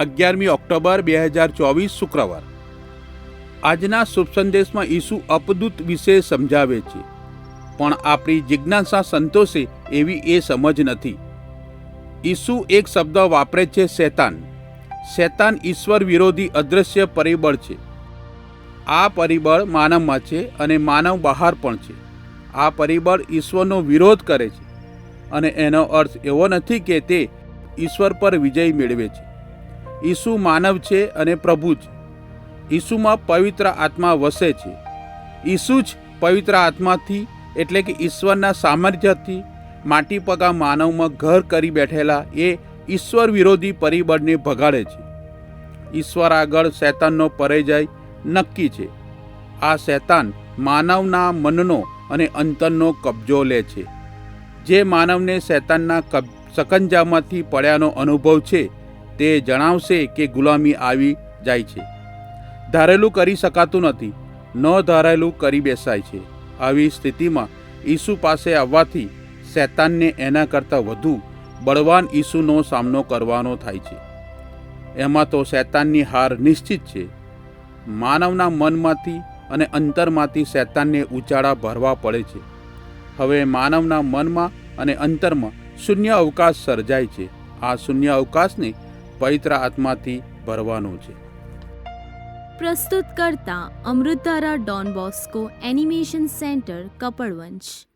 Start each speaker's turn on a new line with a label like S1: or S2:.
S1: અગિયારમી ઓક્ટોબર બે હજાર ચોવીસ શુક્રવાર. આજના શુભ સંદેશમાં ઈસુ અપદૂત વિશે સમજાવે છે. પણ આપણી જિજ્ઞાસા સંતોષે એવી એ સમજ નથી. ઈસુ એક શબ્દ વાપરે છે શેતાન. શેતાન ઈશ્વર વિરોધી અદૃશ્ય પરિબળ છે. આ પરિબળ માનવમાં છે અને માનવ બહાર પણ છે. આ પરિબળ ઈશ્વરનો વિરોધ કરે છે. અને એનો અર્થ એવો નથી કે તે ઈશ્વર પર વિજય મેળવે છે. ઈસુ માનવ છે અને પ્રભુ છે ઈસુમાં પવિત્ર આત્મા વસે છે. ઈસુ જ પવિત્ર આત્માથી એટલે કે ઈશ્વરના સામર્થ્યથી માટી પગા માનવમાં ઘર કરી બેઠેલા એ ઈશ્વર વિરોધી પરિબળને ભગાડે છે. ઈશ્વર આગળ શૈતાનનો પરિજય નક્કી છે. આ શૈતાન માનવના મનનો અને અંતરનો કબજો લે છે. જે માનવને શૈતાનના કબ સકંજામાંથી પડ્યાનો અનુભવ છે તે જણાવશે કે ગુલામી આવી જાય છે. ધારેલું કરી શકાતું નથી. ન ધારેલું કરી બેસાય છે. આવી સ્થિતિમાં ઈસુ પાસે આવવાથી શૈતાનને એના કરતાં વધુ બળવાન ઈસુનો સામનો કરવાનો થાય છે. એમાં તો શૈતાનની હાર નિશ્ચિત છે. માનવના મનમાંથી અને અંતરમાંથી શૈતાનને ઉચાળા ભરવા પડે છે. હવે માનવના મનમાં અને અંતરમાં શૂન્ય અવકાશ સર્જાય છે. આ શૂન્ય અવકાશને પવિત્ર આત્માથી ભરવાનો છે.
S2: પ્રસ્તુત કરતા Amritdhara Don Bosco animation centre Kapadvanj